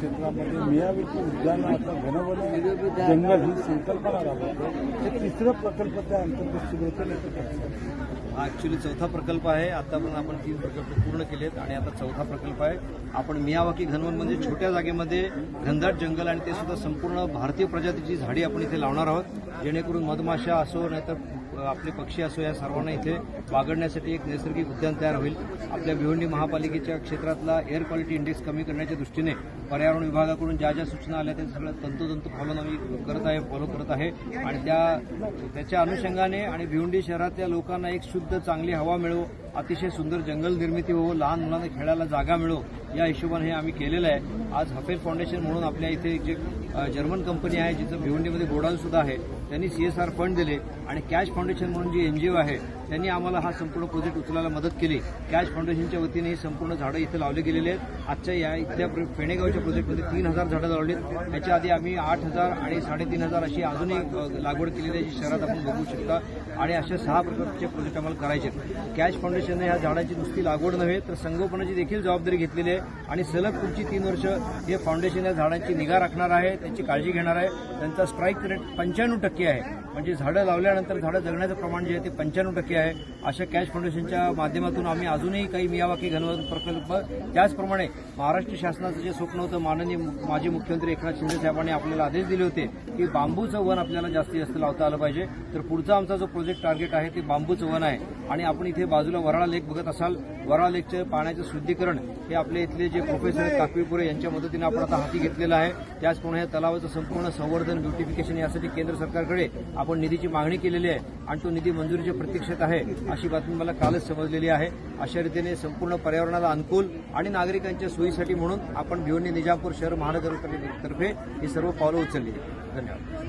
क्षेत्रामध्ये मियावीची उद्यानं आता घनवन जंगल ही संकल्पना राबवतो. हे तिसरं प्रकल्प त्या अंतर्गत सुरू होतं तर हा ॲक्च्युली चौथा प्रकल्प आहे. आता पण आपण तीन प्रकल्प पूर्ण केलेत आणि आता चौथा प्रकल्प आहे. आपण मियावाकी घनवन म्हणजे छोट्या जागेमध्ये घनदाट जंगल आणि ते सुद्धा संपूर्ण भारतीय प्रजातीची झाडी आपण इथे लावणार आहोत. जेणेकरून मधमाशा असो नाहीतर आपले पक्षी असो या सर्वांना इथे बागडण्यासाठी एक नैसर्गिक उद्यान तयार होईल. आपल्या भिवंडी महापालिकेच्या क्षेत्रातला एअर क्वालिटी इंडेक्स कमी करण्याच्या दृष्टीने पर्यावरण विभागाकडून ज्या ज्या सूचना आल्या त्या सगळं तंतोतंत फॉलो आम्ही करत आहे फॉलो करत आहे. आणि त्या त्याच्या अनुषंगाने आणि भिवंडी शहरातल्या लोकांना एक शुद्ध चांगली हवा मिळो अतिशय सुंदर जंगल निर्मिती हो लहान मुलांना खेळायला जागा मिळो या हिशोबाने हे आम्ही केलेलं आहे. आज हफेल फाउंडेशन म्हणून आपल्या इथे जे जर्मन कंपनी आहे जिथं भिवंडीमध्ये गोडाऊन सुद्धा आहे त्यांनी सीएसआर फंड दिले. आणि कॅश फाउंडेशन म्हणून जी एनजीओ आहे त्यांनी आम्हाला हा संपूर्ण प्रोजेक्ट उचलायला मदत केली. कॅश फाउंडेशनच्या वतीने ही संपूर्ण झाडं इथे लावली गेलेली आहेत. आजच्या या इथल्या फेणेगावच्या प्रोजेक्टमध्ये तीन हजार झाडं लावलीत याच्या आधी आम्ही आठ हजार आणि साडेतीन हजार अशी अजूनही लागवड केलेली आहे जी शहरात आपण बघू शकता. आणि अशा सहा प्रकारचे प्रोजेक्ट आम्हाला करायचे आहेत. कॅश फाउंडेशनने ह्या झाडांची नुसती लागवड नव्हे तर संगोपनाची देखील जबाबदारी घेतलेली आहे. आणि सलग पुढची तीन वर्ष हे फाउंडेशन या झाडांची निगा राखणार आहे त्यांची काळजी घेणार आहे. त्यांचा स्ट्राईक रेट पंच्याण्णव टक्के आहे. म्हणजे झाडं लावल्यानंतर झाडं जगण्याचं प्रमाण जे आहे ते पंच्याण्णव टक्के आहे. अशा कॅश फाउंडेशनच्या माध्यमातून आम्ही अजूनही काही मियावाकी घनवन प्रकल्प त्याचप्रमाणे महाराष्ट्र शासनाचं जे स्वप्न होतं माननीय माजी मुख्यमंत्री एकनाथ शिंदे साहेबांनी आपल्याला आदेश दिले होते की बांबूचं वन आपल्याला जास्तीत जास्त लावता आलं पाहिजे. तर पुढचा आमचा जो प्रोजेक्ट टार्गेट आहे ते बांबूचं वन आहे. आणि आपण इथे बाजूला वराळा लेक बघत असाल वराळा लेकचं पाण्याचं शुद्धीकरण हे आपले इथले जे प्रोफेसर आहेत काकवीपुरे यांच्या मदतीने आपण आता हाती घेतलेलं आहे. त्याचप्रमाणे या तलावाचं संपूर्ण संवर्धन ब्युटिफिकेशन यासाठी केंद्र सरकारकडे आपण निधीची मागणी केलेली आहे. आणि तो निधी मंजुरीच्या प्रतीक्षेत आहे. आहे अशी बातमी मला कालच समजलेली आहे. अशा रीतीने संपूर्ण पर्यावरणाला अनुकूल आणि नागरिकांच्या सोयीसाठी म्हणून आपण भिवंडी निजामपूर शहर महानगरपालिकेतर्फे ही सर्व पावलं उचलली. धन्यवाद.